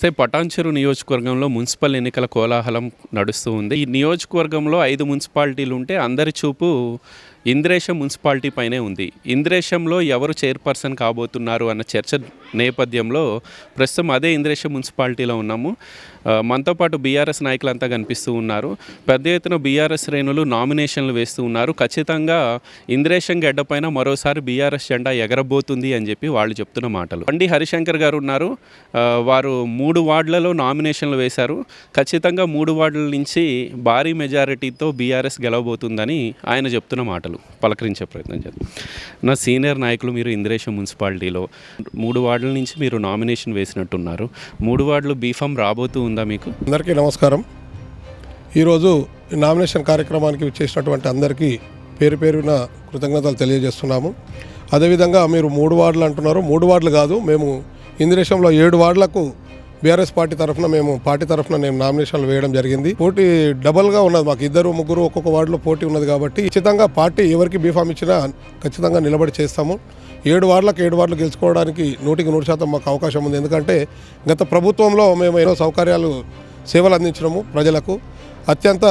వస్తే పటాన్చెరు నియోజకవర్గంలో మున్సిపల్ ఎన్నికల కోలాహలం నడుస్తూ ఉంది. ఈ నియోజకవర్గంలో ఐదు మున్సిపాలిటీలు ఉంటే అందరి చూపు ఇంద్రేశం మున్సిపాలిటీ పైనే ఉంది. ఇంద్రేశంలో ఎవరు చైర్పర్సన్ కాబోతున్నారు అన్న చర్చ నేపథ్యంలో ప్రస్తుతం అదే ఇంద్రేష మున్సిపాలిటీలో ఉన్నాము. మనతో పాటు బీఆర్ఎస్ నాయకులంతా కనిపిస్తూ ఉన్నారు. పెద్ద ఎత్తున బీఆర్ఎస్ శ్రేణులు నామినేషన్లు వేస్తూ ఉన్నారు. ఖచ్చితంగా ఇంద్రేశం గడ్డపైన మరోసారి బీఆర్ఎస్ జెండా ఎగరబోతుంది అని చెప్పి వాళ్ళు చెప్తున్న మాటలు. బండి హరిశంకర్ గారు ఉన్నారు. వారు మూడు వార్డులలో నామినేషన్లు వేశారు. ఖచ్చితంగా మూడు వార్డుల నుంచి భారీ మెజారిటీతో బీఆర్ఎస్ గెలవబోతుందని ఆయన చెప్తున్న మాటలు. పలకరించే ప్రయత్నం చేద్దాం. నా సీనియర్ నాయకులు మీరు ఇంద్రేశం మున్సిపాలిటీలో మూడు వార్డుల నుంచి మీరు నామినేషన్ వేసినట్టున్నారు. మూడు వార్డులు బీఫామ్ రాబోతూ ఉందా మీకు? అందరికీ నమస్కారం. ఈరోజు నామినేషన్ కార్యక్రమానికి చేసినటువంటి అందరికీ పేరు పేరున కృతజ్ఞతలు తెలియజేస్తున్నాము. అదేవిధంగా మీరు మూడు వార్డులు అంటున్నారు. మూడు వార్డులు కాదు మేము ఇందిరేశంలో ఏడు వార్డులకు బీఆర్ఎస్ పార్టీ తరఫున మేము పార్టీ తరఫున మేము నామినేషన్లు వేయడం జరిగింది. పోటీ డబల్గా ఉన్నది మాకు. ఇద్దరు ముగ్గురు ఒక్కొక్క వార్డులో పోటీ ఉన్నది కాబట్టి ఖచ్చితంగా పార్టీ ఎవరికి బీఫామ్ ఇచ్చినా ఖచ్చితంగా నిలబడి చేస్తాము. ఏడు వార్డులకు ఏడు వార్డులు గెలుచుకోవడానికి నూటికి నూరు శాతం మాకు అవకాశం ఉంది. ఎందుకంటే గత ప్రభుత్వంలో మేము ఎన్నో సౌకర్యాలు సేవలు అందించడము ప్రజలకు. అత్యంత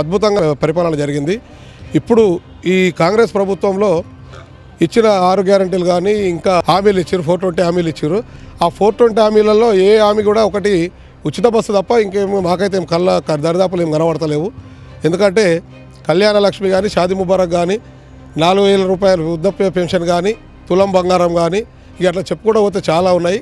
అద్భుతంగా పరిపాలన జరిగింది. ఇప్పుడు ఈ కాంగ్రెస్ ప్రభుత్వంలో ఇచ్చిన ఆరు గ్యారంటీలు కానీ ఇంకా హామీలు ఇచ్చారు ఫోర్ ట్వంటీ హామీలు ఇచ్చారు. ఆ ఫోర్ ట్వంటీ హామీలలో ఏ హామీ కూడా ఒకటి ఉచిత బస్సు తప్ప ఇంకేమో మాకైతే కళ్ళ దరిదాపులు ఏం కనబడతలేవు. ఎందుకంటే కళ్యాణ లక్ష్మి కానీ షాది ముబారక్ కానీ నాలుగు వేల రూపాయలు వృద్ధాప్య పెన్షన్ కానీ తులం బంగారం కానీ ఇక అట్లా చెప్పుకోవడం పోతే చాలా ఉన్నాయి.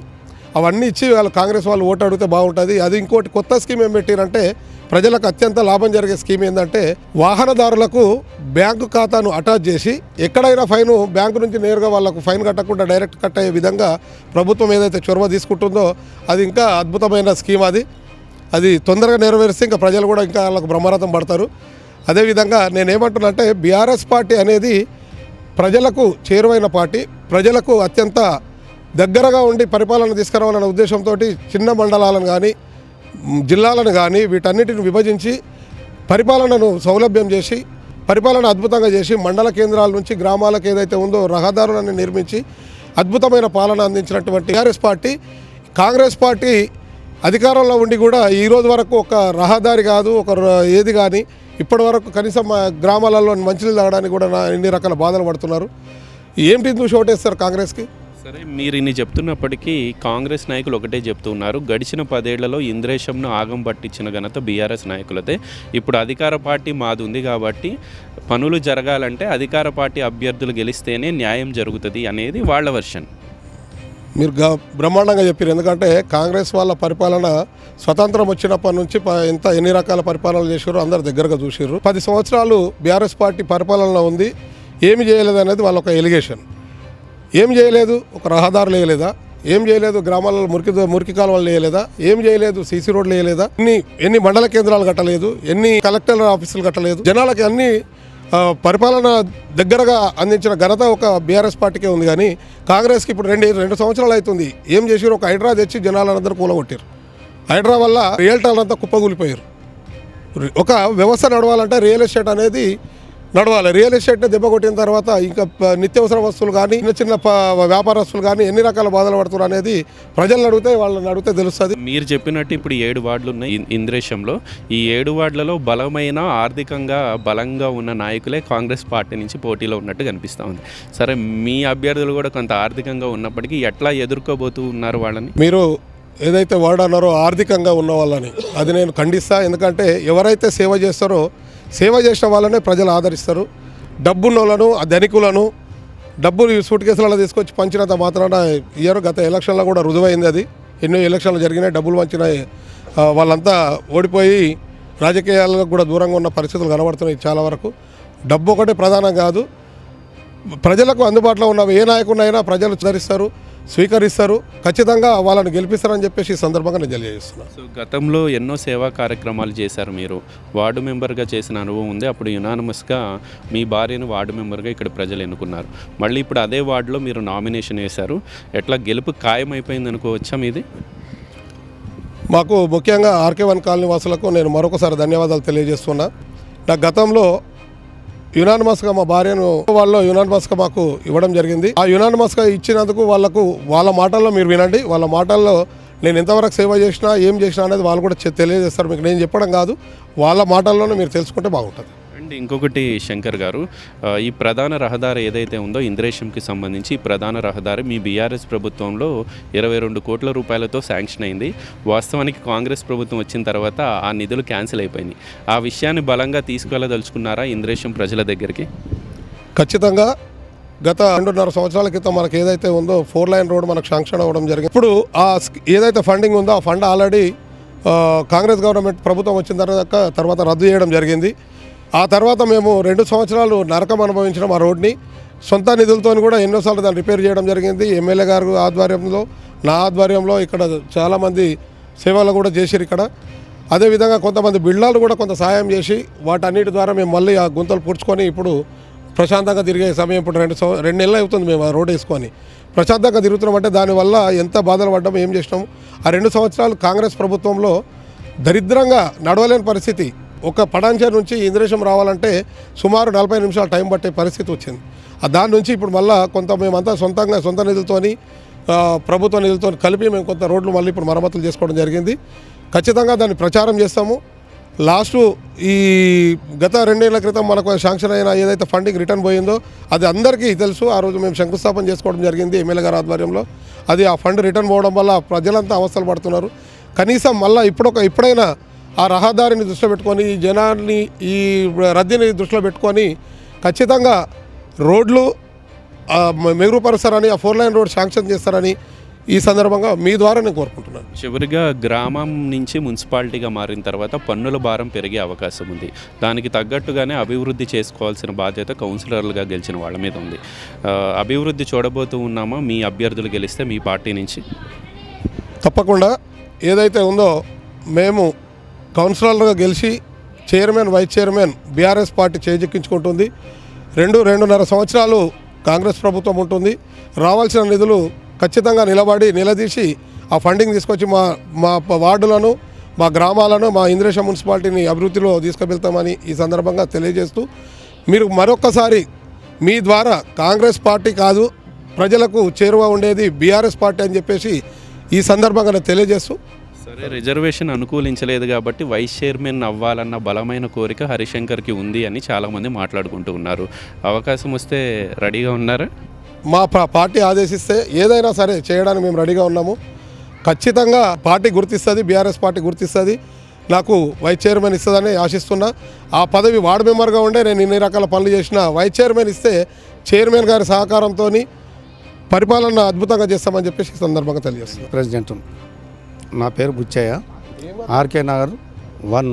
అవన్నీ ఇచ్చి వాళ్ళు కాంగ్రెస్ వాళ్ళు ఓటు అడిగితే బాగుంటుంది. అది ఇంకోటి కొత్త స్కీమ్ ఏం పెట్టారంటే ప్రజలకు అత్యంత లాభం జరిగే స్కీమ్ ఏంటంటే వాహనదారులకు బ్యాంకు ఖాతాను అటాచ్ చేసి ఎక్కడైనా ఫైన్ బ్యాంకు నుంచి నేరుగా వాళ్ళకు ఫైన్ కట్టకుండా డైరెక్ట్ కట్ అయ్యే విధంగా ప్రభుత్వం ఏదైతే చొరవ తీసుకుంటుందో అది ఇంకా అద్భుతమైన స్కీమ్ అది. అది తొందరగా నెరవేరిస్తే ఇంకా ప్రజలు కూడా ఇంకా వాళ్ళకు బ్రహ్మరథం పడతారు. అదేవిధంగా నేనేమంటున్నానంటే బీఆర్ఎస్ పార్టీ అనేది ప్రజలకు చేరువైన పార్టీ ప్రజలకు అత్యంత దగ్గరగా ఉండి పరిపాలన తీసుకురావాలనే ఉద్దేశంతో చిన్న మండలాలను కానీ జిల్లాలను కానీ వీటన్నిటిని విభజించి పరిపాలనను సౌలభ్యం చేసి పరిపాలన అద్భుతంగా చేసి మండల కేంద్రాల నుంచి గ్రామాలకు ఏదైతే ఉందో రహదారులను నిర్మించి అద్భుతమైన పాలన అందించినటువంటి టీఆర్ఎస్ పార్టీ కాంగ్రెస్ పార్టీ అధికారంలో ఉండి కూడా ఈరోజు వరకు ఒక రహదారి కాదు ఒక ఏది కానీ ఇప్పటి వరకు కనీసం మా గ్రామాలలో మంచినీళ్ళు తాగడానికి కూడా ఎన్ని రకాల బాధలు పడుతున్నారు. ఏంటి చూసి ఓటేస్తారు కాంగ్రెస్కి? సరే మీరు ఇన్ని చెప్తున్నప్పటికీ కాంగ్రెస్ నాయకులు ఒకటే చెప్తున్నారు గడిచిన పదేళ్ళలో ఇంద్రేశంను ఆగం పట్టించిన ఘనత బీఆర్ఎస్ నాయకులదే. ఇప్పుడు అధికార పార్టీ మాది ఉంది కాబట్టి పనులు జరగాలంటే అధికార పార్టీ అభ్యర్థులు గెలిస్తేనే న్యాయం జరుగుతుంది అనేది వాళ్ళ వర్షన్. మీరు గ బ్రహ్మాండంగా చెప్పారు ఎందుకంటే కాంగ్రెస్ వాళ్ళ పరిపాలన స్వతంత్రం వచ్చినప్పటి నుంచి ఇంత ఎంత ఎన్ని రకాల పరిపాలనలు చేశారో అందరు దగ్గరగా చూసారు పది సంవత్సరాలు బీఆర్ఎస్ పార్టీ పరిపాలనలో ఉంది. ఏమి చేయలేదు అనేది వాళ్ళ ఒక ఎలిగేషన్. ఏం చేయలేదు? ఒక రహదారులు వేయలేదా ఏం చేయలేదు? గ్రామాలలో మురికి మురికి కాలువలు వేయలేదా ఏం చేయలేదు? సీసీ రోడ్లు వేయలేదా ఎన్ని ఎన్ని మండల కేంద్రాలు కట్టలేదు? ఎన్ని కలెక్టర్ ఆఫీసులు కట్టలేదు? జనాలకి అన్ని పరిపాలన దగ్గరగా అందించిన ఘనత ఒక బీఆర్ఎస్ పార్టీకే ఉంది కానీ కాంగ్రెస్కి ఇప్పుడు రెండు రెండు సంవత్సరాలు అవుతుంది. ఏం చేసారు ఒక హైడ్రా తెచ్చి జనాలందరూ కూలగొట్టారు హైడ్రా వల్ల రియల్టాలంతా కుప్పగూలిపోయారు ఒక వ్యవస్థ నడవాలంటే రియల్ ఎస్టేట్ అనేది నడవాలి. రియల్ ఎస్టేట్ దెబ్బ కొట్టిన తర్వాత ఇంకా నిత్యావసర వస్తువులు కానీ చిన్న చిన్న వ్యాపారస్తులు కానీ ఎన్ని రకాల బాధలు పడుతున్నారు అనేది ప్రజలను అడిగితే వాళ్ళని అడిగితే తెలుస్తుంది. మీరు చెప్పినట్టు ఇప్పుడు ఏడు వార్డులు ఉన్నాయి ఇంద్రేశంలో. ఈ ఏడు వార్డులలో బలమైన ఆర్థికంగా బలంగా ఉన్న నాయకులే కాంగ్రెస్ పార్టీ నుంచి పోటీలో ఉన్నట్టు కనిపిస్తూ ఉంది. సరే మీ అభ్యర్థులు కూడా కొంత ఆర్థికంగా ఉన్నప్పటికీ ఎట్లా ఎదుర్కోబోతూ ఉన్నారు వాళ్ళని? మీరు ఏదైతే వర్డ్ అన్నారో ఆర్థికంగా ఉన్న వాళ్ళని అది నేను ఖండిస్తా. ఎందుకంటే ఎవరైతే సేవ చేస్తారో సేవ చేసిన వాళ్ళనే ప్రజలు ఆదరిస్తారు. డబ్బున్నోళ్ళను ఆ ధనికులను డబ్బులు సూట్ కేసులలో తీసుకొచ్చి పంచినంత మాత్రాన ఇయర్ గత ఎలక్షన్లో కూడా రుజువైంది అది. ఎన్నో ఎలక్షన్లు జరిగినాయి డబ్బులు పంచినాయి. వాళ్ళంతా ఓడిపోయి రాజకీయాలకు కూడా దూరంగా ఉన్న పరిస్థితులు కనబడుతున్నాయి చాలా వరకు. డబ్బు ఒకటే ప్రధానం కాదు. ప్రజలకు అందుబాటులో ఉన్న ఏ నాయకుడినైనా ప్రజలు ధరిస్తారు స్వీకరిస్తారు ఖచ్చితంగా వాళ్ళని గెలిపిస్తారని చెప్పేసి ఈ సందర్భంగా నేను తెలియజేస్తున్నాను సో గతంలో ఎన్నో సేవా కార్యక్రమాలు చేశారు మీరు. వార్డు మెంబర్గా చేసిన అనుభవం ఉంది. అప్పుడు యునానమస్గా మీ భార్యను వార్డు మెంబర్గా ఇక్కడ ప్రజలు ఎన్నుకున్నారు. మళ్ళీ ఇప్పుడు అదే వార్డులో మీరు నామినేషన్ వేశారు. ఎట్లా గెలుపు ఖాయమైపోయింది అనుకోవచ్చా మీది? మాకు ముఖ్యంగా ఆర్కే వన్ కాలనీ వాసులకు నేను మరొకసారి ధన్యవాదాలు తెలియజేస్తున్నా. నా గతంలో యునానిమస్గా మా భార్యను వాళ్ళు యునానిమస్గా మాకు ఇవ్వడం జరిగింది. ఆ యునానిమస్గా ఇచ్చినందుకు వాళ్ళకు వాళ్ళ మాటల్లో మీరు వినండి. వాళ్ళ మాటల్లో నేను ఎంతవరకు సేవ చేసినా ఏం చేసినా అనేది వాళ్ళు కూడా తెలియజేస్తారు. మీకు నేను చెప్పడం కాదు. వాళ్ళ మాటల్లోనే మీరు తెలుసుకుంటే బాగుంటుంది. అండ్ ఇంకొకటి శంకర్ గారు ఈ ప్రధాన రహదారి ఏదైతే ఉందో ఇంద్రేశంకి సంబంధించి ఈ ప్రధాన రహదారి మీ బీఆర్ఎస్ ప్రభుత్వంలో ఇరవై రెండు కోట్ల రూపాయలతో శాంక్షన్ అయింది. వాస్తవానికి కాంగ్రెస్ ప్రభుత్వం వచ్చిన తర్వాత ఆ నిధులు క్యాన్సిల్ అయిపోయినాయి. ఆ విషయాన్ని బలంగా తీసుకెళ్ళదలుచుకున్నారా ఇంద్రేశం ప్రజల దగ్గరికి? ఖచ్చితంగా గత రెండున్నర సంవత్సరాల క్రితం మనకు ఏదైతే ఉందో ఫోర్ లైన్ రోడ్ మనకు శాంక్షన్ అవ్వడం జరిగింది. ఇప్పుడు ఆ ఏదైతే ఫండింగ్ ఉందో ఆ ఫండ్ ఆల్రెడీ కాంగ్రెస్ గవర్నమెంట్ ప్రభుత్వం వచ్చిన తర్వాత తర్వాత రద్దు చేయడం జరిగింది. ఆ తర్వాత మేము రెండు సంవత్సరాలు నరకం అనుభవించడం ఆ రోడ్ని. సొంత నిధులతో కూడా ఎన్నోసార్లు దాన్ని రిపేర్ చేయడం జరిగింది. ఎమ్మెల్యే గారు ఆధ్వర్యంలో నా ఆధ్వర్యంలో ఇక్కడ చాలామంది సేవలు కూడా చేసిరు ఇక్కడ. అదేవిధంగా కొంతమంది బిళ్ళాలు కూడా కొంత సాయం చేసి వాటన్నిటి ద్వారా మేము మళ్ళీ ఆ గుంతలు పూడ్చుకొని ఇప్పుడు ప్రశాంతంగా తిరిగే సమయం ఇప్పుడు రెండు రెండు నెలలు అవుతుంది మేము ఆ రోడ్ వేసుకొని. ప్రశాంతంగా తిరుగుతున్నాం అంటే దానివల్ల ఎంత బాధలు పడ్డాం ఏం చేసినాం? ఆ రెండు సంవత్సరాలు కాంగ్రెస్ ప్రభుత్వంలో దరిద్రంగా నడవలేని పరిస్థితి. ఒక పడాంచర్ నుంచి ఇంద్రేశం రావాలంటే సుమారు నలభై నిమిషాలు టైం పట్టే పరిస్థితి వచ్చింది. దాని నుంచి ఇప్పుడు మళ్ళా కొంత మేమంతా సొంతంగా సొంత నిధులతోని ప్రభుత్వ నిధులతో కలిపి మేము కొంత రోడ్లు మళ్ళీ ఇప్పుడు మరమ్మతులు చేసుకోవడం జరిగింది. ఖచ్చితంగా దాన్ని ప్రచారం చేస్తాము. లాస్ట్ ఈ గత రెండేళ్ళ క్రితం మనకు శాంక్షన్ అయిన ఏదైతే ఫండింగ్ రిటర్న్ పోయిందో అది అందరికీ తెలుసు. ఆ రోజు మేము శంకుస్థాపన చేసుకోవడం జరిగింది ఎమ్మెల్యే గారి ఆధ్వర్యంలో. అది ఆ ఫండ్ రిటర్న్ పోవడం వల్ల ప్రజలంతా అవస్థలు పడుతున్నారు. కనీసం మళ్ళీ ఇప్పుడొక ఇప్పుడైనా ఆ రహదారిని దృష్టిలో పెట్టుకొని ఈ జనాన్ని ఈ రద్దీని దృష్టిలో పెట్టుకొని ఖచ్చితంగా రోడ్లు మెరుగుపరుస్తారని ఆ ఫోర్ లైన్ రోడ్ శాంక్షన్ చేస్తారని ఈ సందర్భంగా మీ ద్వారా నేను కోరుకుంటున్నాను. చివరిగా గ్రామం నుంచి మున్సిపాలిటీగా మారిన తర్వాత పన్నుల భారం పెరిగే అవకాశం ఉంది. దానికి తగ్గట్టుగానే అభివృద్ధి చేసుకోవాల్సిన బాధ్యత కౌన్సిలర్లుగా గెలిచిన వాళ్ళ మీద ఉంది. అభివృద్ధి చూడబోతూ ఉన్నామా? మీ అభ్యర్థులు గెలిస్తే మీ పార్టీ నుంచి? తప్పకుండా. ఏదైతే ఉందో మేము కౌన్సిలర్గా గెలిచి chairman vice chairman BRS party చేజెక్కించుకుంటుంది. రెండు రెండున్నర సంవత్సరాలు కాంగ్రెస్ ప్రభుత్వం ఉంటుంది. రావాల్సిన నిధులు ఖచ్చితంగా నిలబడి నిలదీసి ఆ ఫండింగ్ తీసుకొచ్చి మా మా వార్డులను మా గ్రామాలను మా ఇంద్రేశ మున్సిపాలిటీని అభివృద్ధిలో తీసుకువెళ్తామని ఈ సందర్భంగా తెలియజేస్తూ మీరు మరొక్కసారి మీ ద్వారా కాంగ్రెస్ పార్టీ కాదు ప్రజలకు చేరువ ఉండేది బీఆర్ఎస్ పార్టీ అని చెప్పేసి ఈ సందర్భంగా తెలియజేస్తూ రిజర్వేషన్ అనుకూలించలేదు కాబట్టి వైస్ చైర్మన్ అవ్వాలన్న బలమైన కోరిక హరిశంకర్కి ఉంది అని చాలామంది మాట్లాడుకుంటూ ఉన్నారు. అవకాశం వస్తే రెడీగా ఉన్నారా? మా పార్టీ ఆదేశిస్తే ఏదైనా సరే చేయడానికి మేము రెడీగా ఉన్నాము. ఖచ్చితంగా పార్టీ గుర్తిస్తుంది బీఆర్ఎస్ పార్టీ గుర్తిస్తుంది. నాకు వైస్ చైర్మన్ ఇస్తుందని ఆశిస్తున్నా. ఆ పదవి వార్డు మెంబర్గా ఉండే నేను ఇన్ని రకాల పనులు చేసిన వైస్ చైర్మన్ ఇస్తే చైర్మన్ గారి సహకారంతో పరిపాలన అద్భుతంగా చేస్తామని చెప్పేసి ఈ సందర్భంగా తెలియజేస్తున్నాను. ప్రెసిడెంట్ నా పేరు Buchaiah. RK Nagar one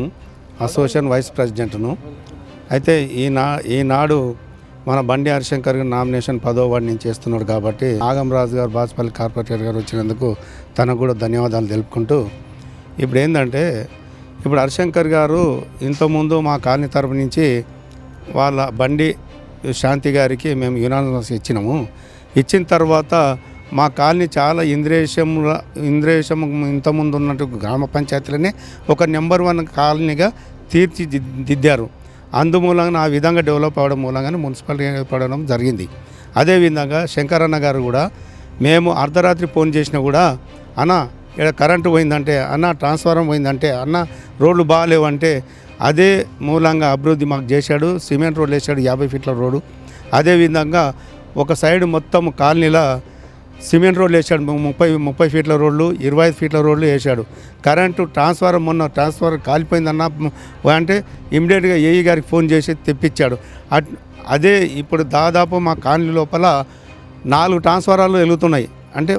association vice ప్రెసిడెంట్ను. అయితే ఈనా ఈనాడు మన బండి హరిశంకర్ గారు నామినేషన్ పదో వార్డు నుంచి చేస్తున్నాడు కాబట్టి నాగంరాజు గారు బాజ్పల్లి కార్పొరేటర్ గారు వచ్చినందుకు తనకు కూడా ధన్యవాదాలు తెలుపుకుంటూ ఇప్పుడు ఏంటంటే ఇప్పుడు హరిశంకర్ గారు ఇంతకుముందు మా కాలనీ తరపు నుంచి వాళ్ళ బండి శాంతి గారికి మేము యునానిమస్ ఇచ్చినాము. ఇచ్చిన తర్వాత మా కాలనీ చాలా ఇంద్రేశముల ఇంద్రేశం ఇంతకుముందు ఉన్నట్టు గ్రామ పంచాయతీలనే ఒక నెంబర్ వన్ కాలనీగా తీర్చిదిద్దారు. అందుమూలంగా ఆ విధంగా డెవలప్ అవ్వడం మూలంగానే మున్సిపాలిటీ పడడం జరిగింది. అదేవిధంగా శంకరన్న గారు కూడా మేము అర్ధరాత్రి ఫోన్ చేసినా కూడా అన్న ఇక్కడ కరెంటు పోయిందంటే అన్న ట్రాన్స్ఫారం పోయిందంటే అన్న రోడ్లు బాగాలేవంటే అదే మూలంగా అభివృద్ధి మాకు చేశాడు. సిమెంట్ రోడ్లు వేసాడు యాభై ఫీట్ల రోడ్డు. అదేవిధంగా ఒక సైడ్ మొత్తం కాలనీలో సిమెంట్ రోడ్లు వేసాడు ముప్పై ముప్పై ఫీట్ల రోడ్లు ఇరవై ఐదు ఫీట్ల రోడ్లు వేసాడు కరెంటు ట్రాన్స్ఫారం మొన్న ట్రాన్స్ఫార్ కాలిపోయిందన్న అంటే ఇమ్మీడియట్గా ఏఈ గారికి ఫోన్ చేసి తెప్పించాడు. అట్ అదే ఇప్పుడు దాదాపు మా కాలనీ లోపల నాలుగు ట్రాన్స్ఫారాలు వెలుగుతున్నాయి. అంటే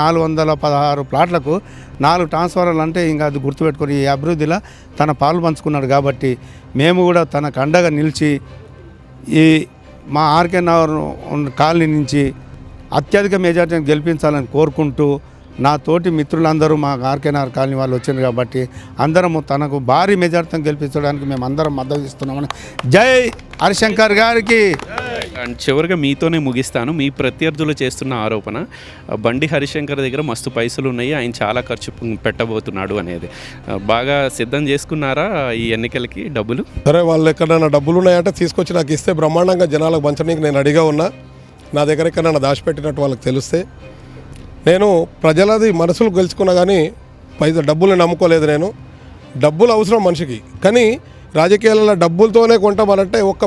నాలుగు వందల పదహారు ప్లాట్లకు నాలుగు ట్రాన్స్ఫారాలు అంటే ఇంకా అది గుర్తుపెట్టుకొని ఈ అభివృద్ధిలో తన పాలు పంచుకున్నాడు కాబట్టి మేము కూడా తనకు అండగా నిలిచి ఈ మా ఆర్కే నగర్ కాలనీ నుంచి అత్యధిక మెజార్టీని గెలిపించాలని కోరుకుంటూ నా తోటి మిత్రులందరూ మా ఆర్కే నగర్ కాలనీ వాళ్ళు వచ్చారు కాబట్టి అందరము తనకు భారీ మెజార్టీని గెలిపించడానికి మేము అందరం మద్దతు ఇస్తున్నామని జై హరిశంకర్ గారికి. అండ్ చివరిగా మీతోనే ముగిస్తాను. మీ ప్రత్యర్థులు చేస్తున్న ఆరోపణ బండి హరిశంకర్ దగ్గర మస్తు పైసలు ఉన్నాయి ఆయన చాలా ఖర్చు పెట్టబోతున్నాడు అనేది. బాగా సిద్ధం చేసుకున్నారా ఈ ఎన్నికలకి డబ్బులు? సరే వాళ్ళు ఎక్కడైనా డబ్బులు ఉన్నాయంటే తీసుకొచ్చి నాకు ఇస్తే బ్రహ్మాండంగా జనాలకు పంచడానికి నేను అడిగా ఉన్నా. నా దగ్గర ఎక్కడైనా దాచిపెట్టినట్టు వాళ్ళకి తెలిస్తే నేను ప్రజలది మనసులు గెలుచుకున్నా కానీ పైసా డబ్బులు నమ్ముకోలేదు నేను. డబ్బులు అవసరం మనిషికి. కానీ రాజకీయాలలో డబ్బులతోనే కొంటామనంటే ఒక్క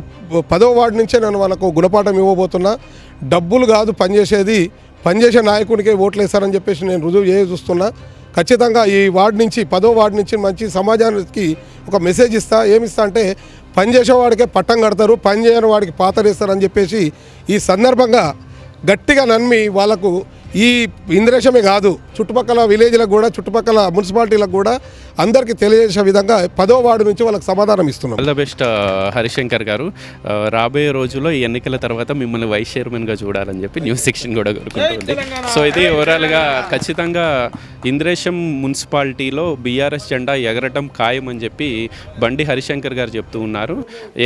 పదో వార్డు నుంచే నేను వాళ్ళకు గుణపాఠం ఇవ్వబోతున్నా. డబ్బులు కాదు పనిచేసేది. పనిచేసే నాయకుడికే ఓట్లు వేస్తారని చెప్పేసి నేను రుజువు చేయ చూస్తున్నా. ఖచ్చితంగా ఈ వార్డు నుంచి పదో వార్డు నుంచి మంచి సమాజానికి ఒక మెసేజ్ ఇస్తా. ఏమిస్తా అంటే పని చేసేవాడికే పట్టం కడతారు పని చేయని వాడికి పాతరేస్తారని చెప్పేసి ఈ సందర్భంగా గట్టిగా నమ్మి వాళ్ళకు ఈ ఇంద్రేషమే కాదు చుట్టుపక్కల విలేజ్లకు కూడా చుట్టుపక్కల మున్సిపాలిటీలకు కూడా అందరికీ తెలియజేసే విధంగా పదో వార్డు నుంచి వాళ్ళకి సమాధానం ఇస్తున్నాం. ఆల్ ద బెస్ట్ హరిశంకర్ గారు. రాబోయే రోజుల్లో ఈ ఎన్నికల తర్వాత మిమ్మల్ని వైస్ చైర్మన్గా చూడాలని చెప్పి న్యూస్ సెక్షన్ కూడా కోరుకుంటుంది సో ఇది ఓవరాల్గా ఖచ్చితంగా ఇంద్రేశం మున్సిపాలిటీలో బీఆర్ఎస్ జెండా ఎగరటం ఖాయం అని చెప్పి బండి హరిశంకర్ గారు చెప్తూ ఉన్నారు.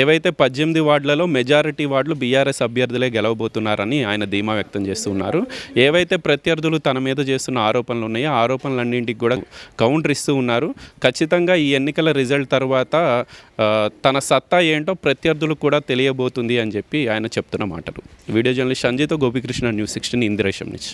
ఏవైతే పద్దెనిమిది వార్డులలో మెజారిటీ వార్డులు బీఆర్ఎస్ అభ్యర్థులే గెలవబోతున్నారని ఆయన ధీమా వ్యక్తం చేస్తున్నారు ఏవైతే ప్రత్యర్థులు తన మీద చేస్తున్న ఆరోపణలు ఉన్నాయో ఆ ఆరోపణలన్నింటికి కూడా కౌంటర్ ఇస్తూ ఉన్నారు. ఖచ్చితంగా ఈ ఎన్నికల రిజల్ట్ తర్వాత తన సత్తా ఏంటో ప్రత్యర్థులకు కూడా తెలియబోతుంది అని చెప్పి ఆయన చెప్తున్న మాటలు. వీడియో జర్నలిస్ట్ సంజయ్తో గోపికృష్ణ న్యూస్ సిక్స్టీన్ ఇందిరేశం నుంచి.